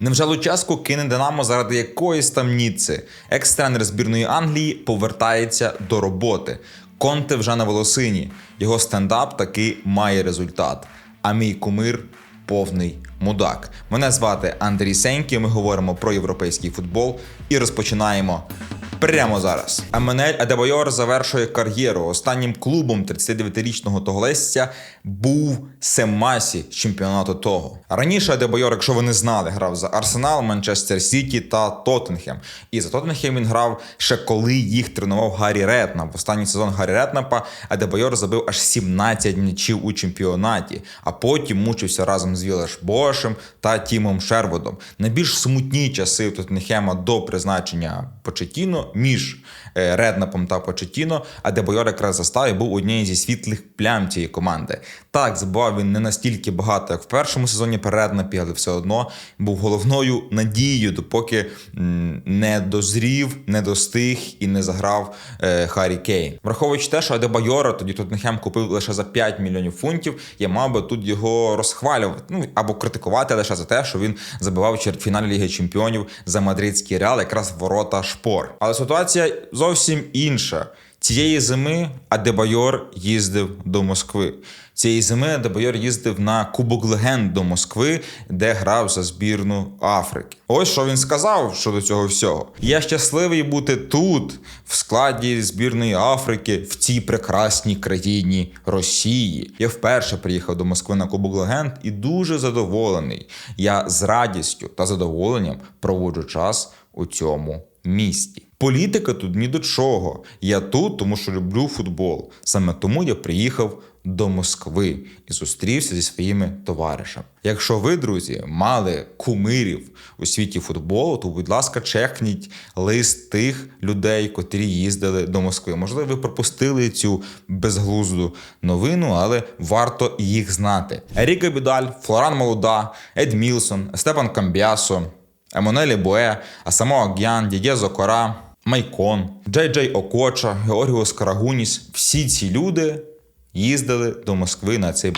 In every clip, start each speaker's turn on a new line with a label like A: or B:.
A: Невже Луческу кине Динамо заради якоїсь там ніци? Екс-тренер збірної Англії повертається до роботи. Конте вже на волосині. Його стендап таки має результат. А мій кумир повний мудак. Мене звати Андрій Сенькі. Ми говоримо про європейський футбол і розпочинаємо. Прямо зараз. Аменель Адебайор завершує кар'єру. Останнім клубом 39-річного тоголесця був Семасі з чемпіонату того. Раніше Адебайор, якщо ви не знали, грав за Арсенал, Манчестер Сіті та Тоттенхем. І за Тоттенхем він грав ще коли їх тренував Гаррі Ретнап. В останній сезон Гаррі Ретнапа Адебайор забив аж 17 м'ячів у чемпіонаті, а потім мучився разом з Вілеш Бошем та Тімом Шерводом. Найбільш смутні часи Тоттенхема до призначення Почетіно між е, Реднапом та Почетіно, а Дебойор якраз застав і був однією зі світлих плям цієї команди. Так, забував він не настільки багато, як в першому сезоні при Реднапі, але все одно був головною надією, допоки не дозрів, не достиг і не заграв е, Харі Кейн. Враховуючи те, що Адебайора тоді Тоттенхем купив лише за 5 мільйонів фунтів, я мав би тут його розхвалювати, ну або критикувати лише за те, що він забивав в Ліги Чемпіонів за мадридський реал, якраз ворота шпор. Але ситуація зовсім інша. Цієї зими Адебайор їздив до Москви. Цієї зими Адебайор їздив на Кубок Легенд до Москви, де грав за збірну Африки. Ось що він сказав щодо цього всього. Я щасливий бути тут, в складі збірної Африки, в цій прекрасній країні Росії. Я вперше приїхав до Москви на Кубок Легенд і дуже задоволений. Я з радістю та задоволенням проводжу час у цьому місті. Політика тут ні до чого. Я тут, тому що люблю футбол. Саме тому я приїхав до Москви і зустрівся зі своїми товаришами. Якщо ви, друзі, мали кумирів у світі футболу, то, будь ласка, чекніть лист тих людей, котрі їздили до Москви. Можливо, ви пропустили цю безглузду новину, але варто їх знати. Еріка Бідаль, Флоран Молода, Ед Мілсон, Степан Камбіасо. Емонелі Буе, Асамо Аг'ян, Дідє Зокора, Майкон, Джей Джей Окоча, Георгіос Карагуніс. Всі ці люди їздили до Москви на цей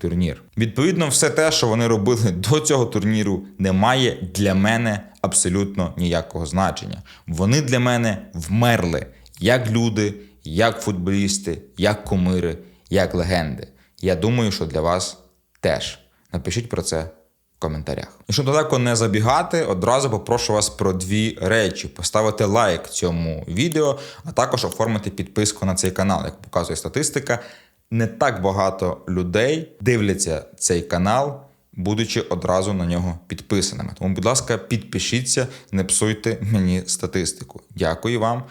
A: турнір. Відповідно, все те, що вони робили до цього турніру, не має для мене абсолютно ніякого значення. Вони для мене вмерли як люди, як футболісти, як кумири, як легенди. Я думаю, що для вас теж. Напишіть про це коментарях. І щоб далеко не забігати, одразу попрошу вас про дві речі: поставити лайк цьому відео, а також оформити підписку на цей канал. Як показує статистика, не так багато людей дивляться цей канал. Будучи одразу на нього підписаними. Тому, будь ласка, підпишіться, не псуйте мені статистику. Дякую вам.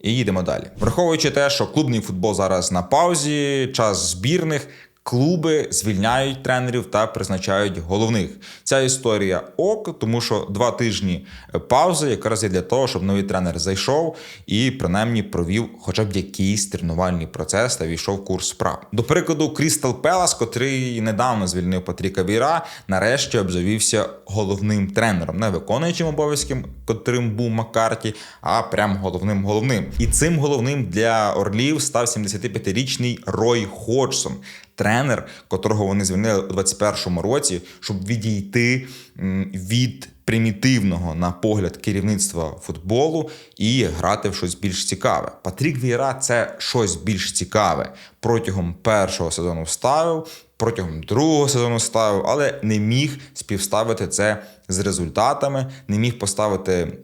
A: І їдемо далі. Враховуючи те, що клубний футбол зараз на паузі, час збірних. Клуби звільняють тренерів та призначають головних. Ця історія ок, тому що два тижні паузи якраз є для того, щоб новий тренер зайшов і принаймні провів хоча б якийсь тренувальний процес та війшов курс справ. До прикладу, Крістал Пелас, котрий недавно звільнив Патріка Віра, нарешті обзавівся головним тренером, не виконуючим обов'язком, котрим був Маккарті, а прям головним головним. І цим головним для Орлів став 75-річний Рой Ходжсон тренер, котрого вони звільнили у 21-му році, щоб відійти від примітивного на погляд керівництва футболу і грати в щось більш цікаве. Патрік Віра це щось більш цікаве. Протягом першого сезону ставив, протягом другого сезону ставив, але не міг співставити це з результатами, не міг поставити.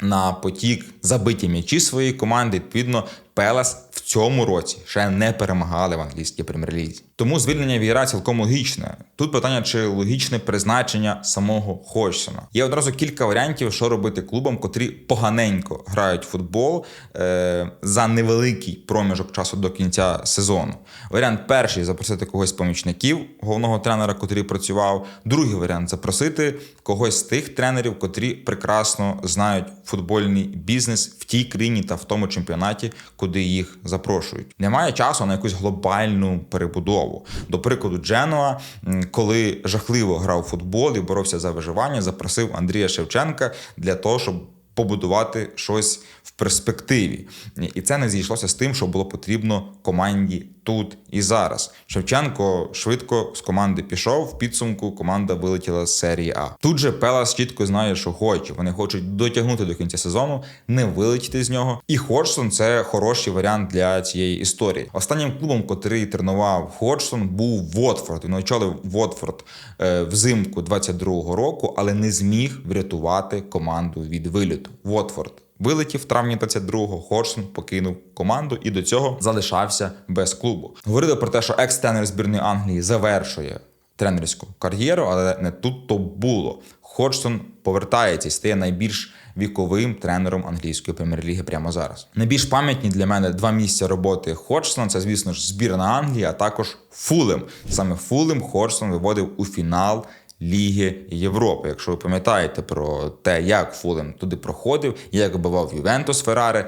A: На потік забиті м'ячі своєї команди, відповідно, Пелас в цьому році ще не перемагали в англійській прем'єр-лізі. Тому звільнення Віра цілком логічне. Тут питання, чи логічне призначення самого Ходжсона. Є одразу кілька варіантів, що робити клубам, котрі поганенько грають в футбол е- за невеликий проміжок часу до кінця сезону. Варіант перший запросити когось з помічників головного тренера, котрий працював. Другий варіант запросити когось з тих тренерів, котрі прекрасно знають футбольний бізнес в тій країні та в тому чемпіонаті, куди їх запрошують. Немає часу на якусь глобальну перебудову. До прикладу, Дженуа, коли жахливо грав футбол і боровся за виживання, запросив Андрія Шевченка для того, щоб побудувати щось в перспективі. І це не зійшлося з тим, що було потрібно команді тут і зараз. Шевченко швидко з команди пішов. В підсумку команда вилетіла з серії А. Тут же Пелас чітко знає, що хоче. Вони хочуть дотягнути до кінця сезону, не вилетіти з нього. І Ходжсон це хороший варіант для цієї історії. Останнім клубом, котрий тренував Ходжсон, був Вотфорд. Він очолив Вотфорд е, взимку 22-го року, але не зміг врятувати команду від виліту. Вотфорд. Вилетів в травні 22-го, Ходжсон покинув команду і до цього залишався без клубу. Говорили про те, що екс-тренер збірної Англії завершує тренерську кар'єру, але не тут то було. Ходжсон повертається і стає найбільш віковим тренером англійської прем'єр-ліги прямо зараз. Найбільш пам'ятні для мене два місця роботи Ходжсона це, звісно ж, збірна Англії, а також Фулем. Саме Фулем Ходжсон виводив у фінал. Ліги Європи. Якщо ви пам'ятаєте про те, як Фулем туди проходив, як бував Ювентус Феррари,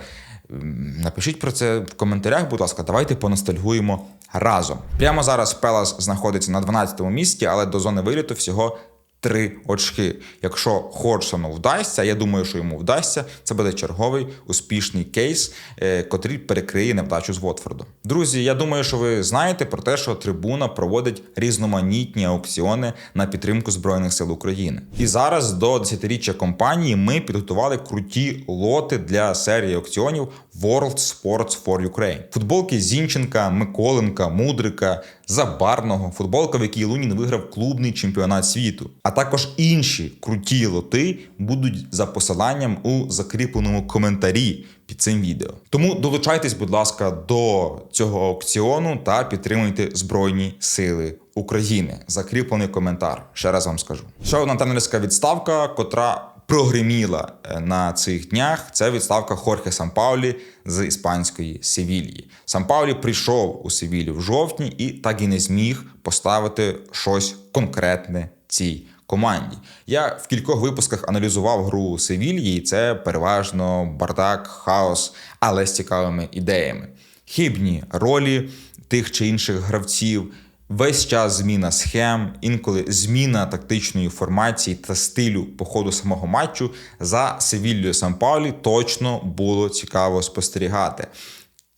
A: напишіть про це в коментарях, будь ласка, давайте поностальгуємо разом. Прямо зараз Пелас знаходиться на 12-му місці, але до зони виліту всього. Три очки. Якщо Ходжсону вдасться, я думаю, що йому вдасться, це буде черговий успішний кейс, е, котрий перекриє невдачу з Вотфорду. Друзі, я думаю, що ви знаєте про те, що трибуна проводить різноманітні аукціони на підтримку Збройних сил України. І зараз до 10-річчя компанії ми підготували круті лоти для серії аукціонів World Sports for Ukraine. Футболки Зінченка, Миколенка, Мудрика, Забарного, футболка, в якій Лунін виграв клубний чемпіонат світу. А також інші круті лоти будуть за посиланням у закріпленому коментарі під цим відео. Тому долучайтесь, будь ласка, до цього аукціону та підтримуйте Збройні Сили України. Закріплений коментар. Ще раз вам скажу. Ще одна тренерська відставка, котра прогреміла е, на цих днях. Це відставка Хорхе Сампаулі з іспанської Севільї. Сампаулі прийшов у Севілью в жовтні і так і не зміг поставити щось конкретне цій команді. Я в кількох випусках аналізував гру Севільї, і це переважно бардак, хаос, але з цікавими ідеями. Хибні ролі тих чи інших гравців. Весь час зміна схем, інколи зміна тактичної формації та стилю по ходу самого матчу за Севіллю Сан Паулі точно було цікаво спостерігати.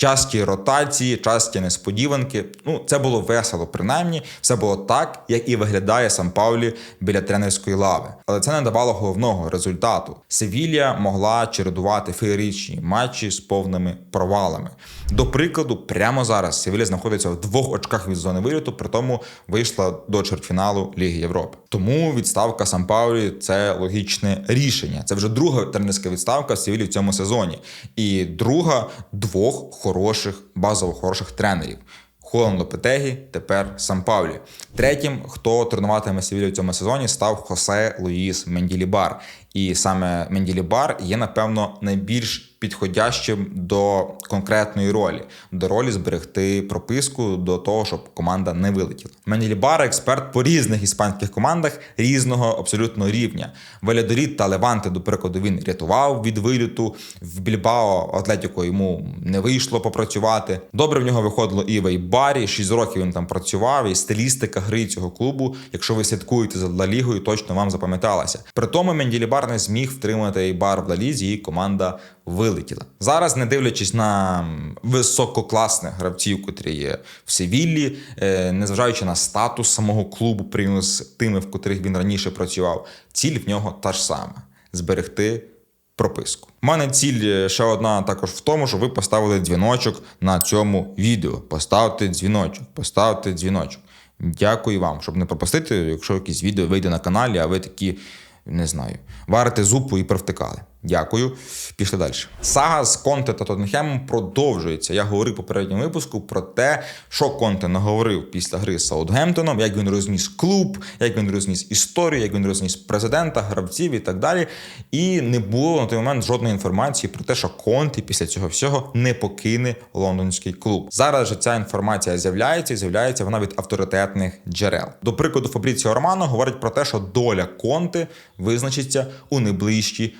A: Часті ротації, часті несподіванки. Ну, це було весело, принаймні, все було так, як і виглядає Сан Паулі біля тренерської лави. Але це не давало головного результату. Севілія могла чередувати феєричні матчі з повними провалами. До прикладу, прямо зараз Севілія знаходиться в двох очках від зони виліту, при тому вийшла до чвертьфіналу Ліги Європи. Тому відставка Сан Паулі це логічне рішення. Це вже друга тренерська відставка Севілі в цьому сезоні, і друга двох хороших, базово хороших тренерів. Холан Лопетегі, тепер Сан-Паулі. Третім, хто тренуватиме Севілю в цьому сезоні, став Хосе Луїс Менділібар. І саме Менділібар є, напевно, найбільш підходящим до конкретної ролі, до ролі зберегти прописку до того, щоб команда не вилетіла. Менділібар експерт по різних іспанських командах різного абсолютно рівня. Валядоріт та Леванти, до прикладу, він рятував від виліту. В Більбао Атлетіко йому не вийшло попрацювати. Добре в нього виходило і в Ейбарі. Шість років він там працював. І стилістика гри цього клубу, якщо ви слідкуєте за Ла Лігою, точно вам запам'яталася. При тому Менділібар не зміг втримати Ейбар в Ла Лізі, і команда вилетіла. Зараз, не дивлячись на висококласних гравців, котрі є в Севіллі, е, незважаючи на статус самого клубу, порівняно з тими, в котрих він раніше працював, ціль в нього та ж сама зберегти. Прописку. У мене ціль е, ще одна також в тому, що ви поставили дзвіночок на цьому відео. Поставте дзвіночок, поставте дзвіночок. Дякую вам, щоб не пропустити, якщо якесь відео вийде на каналі, а ви такі не знаю, варите зупу і провтикали. Дякую. Пішли далі. Сага з Конте та Тоттенхемом продовжується. Я говорив попередньому випуску про те, що Конте наговорив після гри з Саутгемптоном, як він розніс клуб, як він розніс історію, як він розніс президента, гравців і так далі. І не було на той момент жодної інформації про те, що Конте після цього всього не покине лондонський клуб. Зараз же ця інформація з'являється і з'являється вона від авторитетних джерел. До прикладу, Фабріціо Романо говорить про те, що доля Конте визначиться у найближчі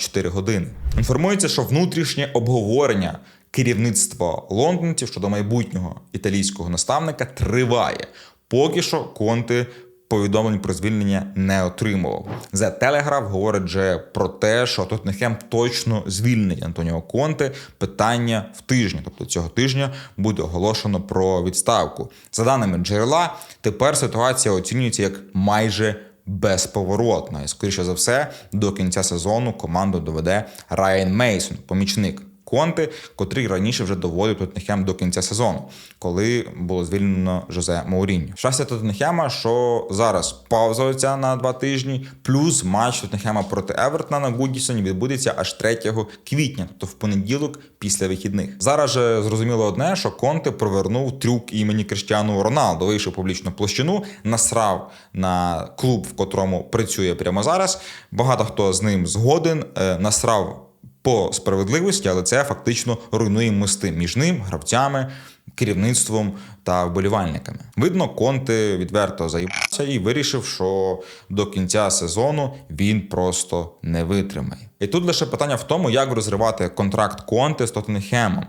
A: 24 години. Інформується, що внутрішнє обговорення керівництва лондонців щодо майбутнього італійського наставника триває. Поки що Конте повідомлень про звільнення не отримував. The Telegraph говорить вже про те, що Тоттенхем точно звільнить Антоніо Конте питання в тижні. Тобто цього тижня буде оголошено про відставку. За даними джерела, тепер ситуація оцінюється як майже безповоротна. І скоріше за все, до кінця сезону команду доведе Райан Мейсон, помічник. Конти, котрий раніше вже доводив Тоттенхем до кінця сезону, коли було звільнено Жозе Мауріньо. Щастя Тоттенхема, що зараз пауза оця на два тижні, плюс матч Тоттенхема проти Евертона на Гудісоні відбудеться аж 3 квітня, тобто в понеділок після вихідних. Зараз же зрозуміло одне, що Конте провернув трюк імені Криштіану Роналду, вийшов публічну площину, насрав на клуб, в котрому працює прямо зараз. Багато хто з ним згоден, е, насрав по справедливості, але це фактично руйнує мости між ним, гравцями, керівництвом та вболівальниками. Видно, Конте відверто заїбався і вирішив, що до кінця сезону він просто не витримає. І тут лише питання в тому, як розривати контракт Конте з Тоттенхемом.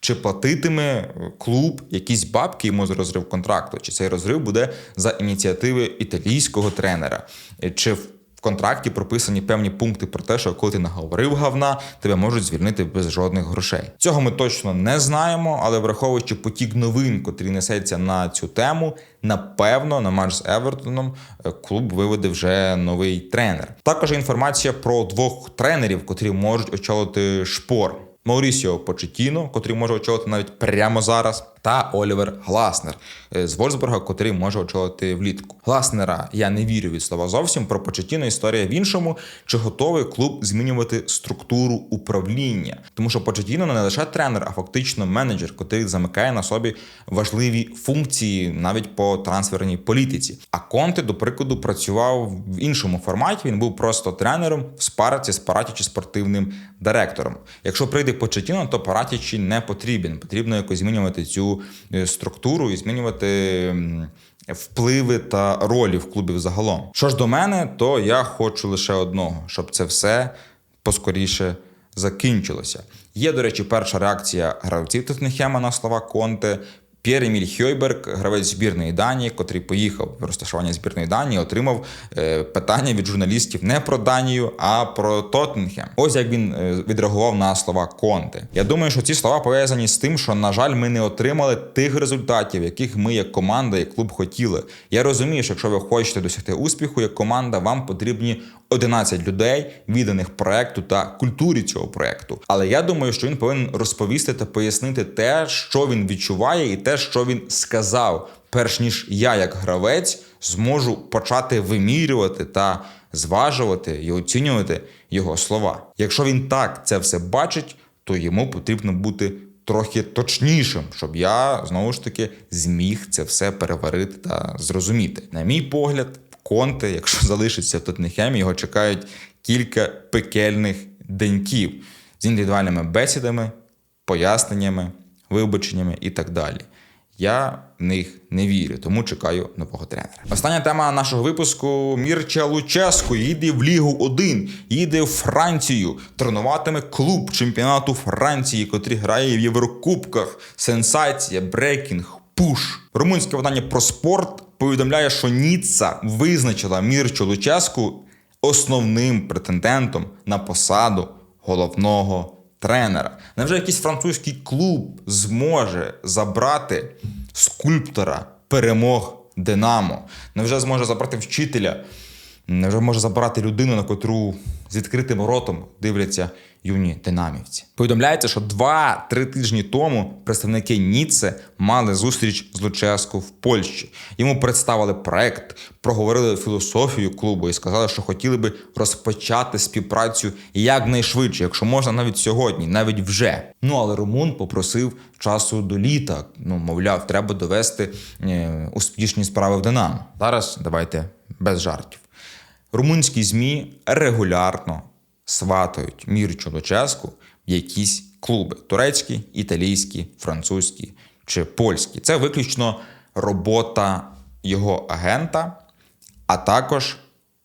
A: Чи платитиме клуб якісь бабки йому за розрив контракту? Чи цей розрив буде за ініціативи італійського тренера? Чи в контракті прописані певні пункти про те, що коли ти наговорив говна, тебе можуть звільнити без жодних грошей. Цього ми точно не знаємо, але враховуючи потік новин, котрі несеться на цю тему, напевно, на матч з Евертоном е, клуб виведе вже новий тренер. Також інформація про двох тренерів, котрі можуть очолити шпор. Маурісіо Почетіно, котрий може очолити навіть прямо зараз, та Олівер Гласнер е, з Вольсбурга, котрий може очолити влітку. Гласнера я не вірю від слова зовсім. Про Почетіно історія в іншому, чи готовий клуб змінювати структуру управління, тому що Почетіно не лише тренер, а фактично менеджер, котрий замикає на собі важливі функції навіть по трансферній політиці. А Конте, до прикладу, працював в іншому форматі. Він був просто тренером в спараці з Паратічі спортивним директором. Якщо прийде Почетіно, то Паратічі не потрібен. Потрібно якось змінювати цю е, структуру і змінювати. Впливи та ролі в клубі загалом. Що ж до мене, то я хочу лише одного, щоб це все поскоріше закінчилося. Є, до речі, перша реакція гравців Тоттенхема на слова Конте. П'єр Еміль Хьойберг, гравець збірної Данії, котрий поїхав в розташування збірної Данії, отримав е, питання від журналістів не про Данію, а про Тоттенхем. Ось як він е, відреагував на слова Конте. Я думаю, що ці слова пов'язані з тим, що, на жаль, ми не отримали тих результатів, яких ми, як команда, як клуб хотіли. Я розумію, що якщо ви хочете досягти успіху, як команда, вам потрібні 11 людей, відданих проекту та культурі цього проекту. Але я думаю, що він повинен розповісти та пояснити те, що він відчуває, і те, що він сказав, перш ніж я, як гравець, зможу почати вимірювати та зважувати і оцінювати його слова. Якщо він так це все бачить, то йому потрібно бути. Трохи точнішим, щоб я знову ж таки зміг це все переварити та зрозуміти. На мій погляд, Конте, якщо залишиться в Тоттенхемі, його чекають кілька пекельних деньків з індивідуальними бесідами, поясненнями, вибаченнями і так далі. Я в них не вірю, тому чекаю нового тренера. Остання тема нашого випуску: Мірча Луческо їде в Лігу 1, їде в Францію, тренуватиме клуб чемпіонату Франції, котрий грає в Єврокубках. Сенсація, брейкінг, пуш. Румунське видання про спорт повідомляє, що Ніцца визначила Мірчу Луческу основним претендентом на посаду головного тренера. Невже якийсь французький клуб зможе забрати скульптора перемог Динамо? Невже зможе забрати вчителя? Невже може забрати людину, на котру з відкритим ротом дивляться юні динамівці? Повідомляється, що два-три тижні тому представники Ніце мали зустріч з Луческу в Польщі. Йому представили проект, проговорили філософію клубу і сказали, що хотіли би розпочати співпрацю якнайшвидше, якщо можна, навіть сьогодні, навіть вже. Ну але Румун попросив часу до літа. Ну, мовляв, треба довести е, успішні справи в Динамо. Зараз давайте без жартів. Румунські ЗМІ регулярно сватають Мірчу Луческу в якісь клуби: турецькі, італійські, французькі чи польські. Це виключно робота його агента, а також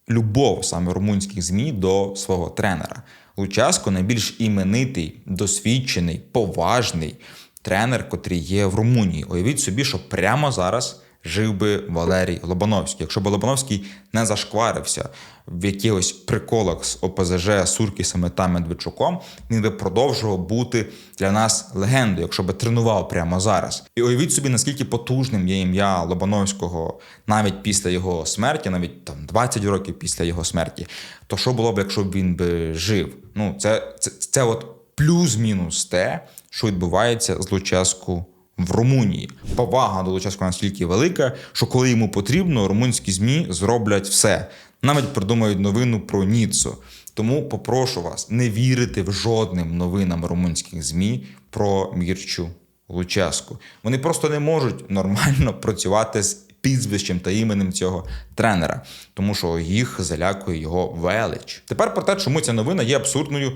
A: любов саме румунських ЗМІ до свого тренера. Луческо найбільш іменитий, досвідчений, поважний тренер, котрий є в Румунії. Уявіть собі, що прямо зараз жив би Валерій Лобановський. Якщо б Лобановський не зашкварився в якихось приколах з ОПЗЖ, Суркісами та Медведчуком, він би продовжував бути для нас легендою, якщо би тренував прямо зараз. І уявіть собі, наскільки потужним є ім'я Лобановського навіть після його смерті, навіть там 20 років після його смерті. То що було б, якщо б він би жив? Ну, це, це, це от плюс-мінус те, що відбувається з Луческу в Румунії. Повага до Луческу настільки велика, що коли йому потрібно, румунські ЗМІ зроблять все. Навіть придумають новину про Ніццу. Тому попрошу вас не вірити в жодним новинам румунських ЗМІ про Мірчу Луческу. Вони просто не можуть нормально працювати з підзвищем та іменем цього тренера, тому що їх залякує його велич. Тепер про те, чому ця новина є абсурдною,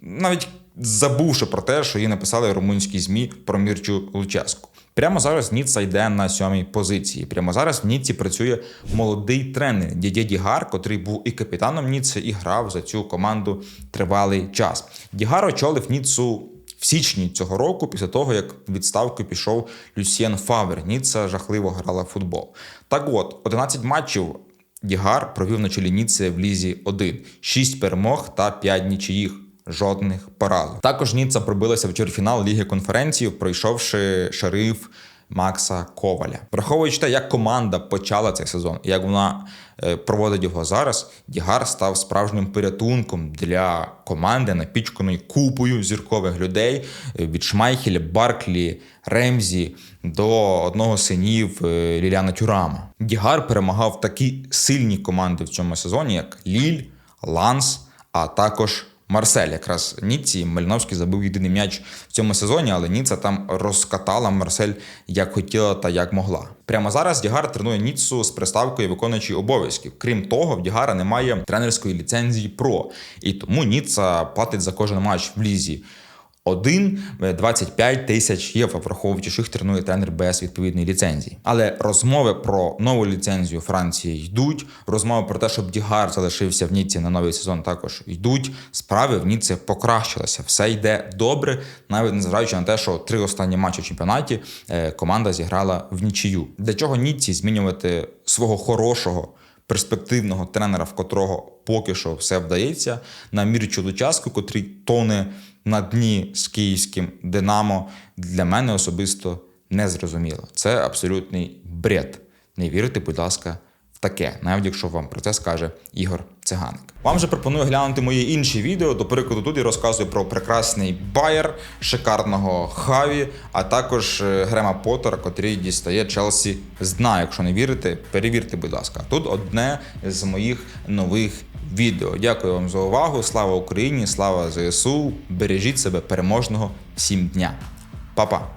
A: навіть забувши про те, що її написали румунські ЗМІ про Мірчу Луческу. Прямо зараз Ніцца йде на сьомій позиції. Прямо зараз в Ніці працює молодий тренер Дідє Дігар, котрий був і капітаном Ніцци, і грав за цю команду тривалий час. Дігар очолив Ніццу в січні цього року, після того як в відставку пішов Люсьєн Фавер. Ніцца жахливо грала в футбол. Так от, 11 матчів Дігар провів на чолі Ніцци в лізі 1. 6 перемог та 5 нічиїх. Жодних поразок. Також Ніцца пробилася в чвертьфінал Ліги конференцій, пройшовши шериф Макса Коваля. Враховуючи те, як команда почала цей сезон, як вона е, проводить його зараз, Дігар став справжнім порятунком для команди, напічканої купою зіркових людей е, від Шмайхеля, Барклі, Ремзі до одного синів е, Ліляна Тюрама. Дігар перемагав такі сильні команди в цьому сезоні, як Ліль, Ланс, а також Марсель. Якраз Ніці Мальновський забив єдиний м'яч в цьому сезоні, але Ніца там розкатала Марсель як хотіла та як могла. Прямо зараз Дігар тренує Ніццу з приставкою виконуючий обов'язків. Крім того, в Дігара немає тренерської ліцензії ПРО, і тому Ніцца платить за кожен матч в лізі. Один 25 тисяч євро, враховуючи, що їх тренує тренер без відповідної ліцензії. Але розмови про нову ліцензію Франції йдуть. Розмови про те, щоб Дігар залишився в Ніці на новий сезон, також йдуть. Справи в Ніці покращилися. Все йде добре, навіть незважаючи на те, що три останні матчі в чемпіонаті е, команда зіграла в нічию. Для чого Ніці змінювати свого хорошого? перспективного тренера, в котрого поки що все вдається, на Мірчу Лучаску, котрий тоне на дні з київським Динамо, для мене особисто не зрозуміло. Це абсолютний бред. Не вірите, будь ласка, в таке, навіть якщо вам про це скаже Ігор Циганик. Вам же пропоную глянути мої інші відео. До прикладу, тут я розказую про прекрасний байер, шикарного хаві, а також е, Грема Поттера, котрий дістає Челсі з дна. Якщо не вірите, перевірте, будь ласка. Тут одне з моїх нових відео. Дякую вам за увагу. Слава Україні! Слава ЗСУ! Бережіть себе переможного всім дня. Па-па!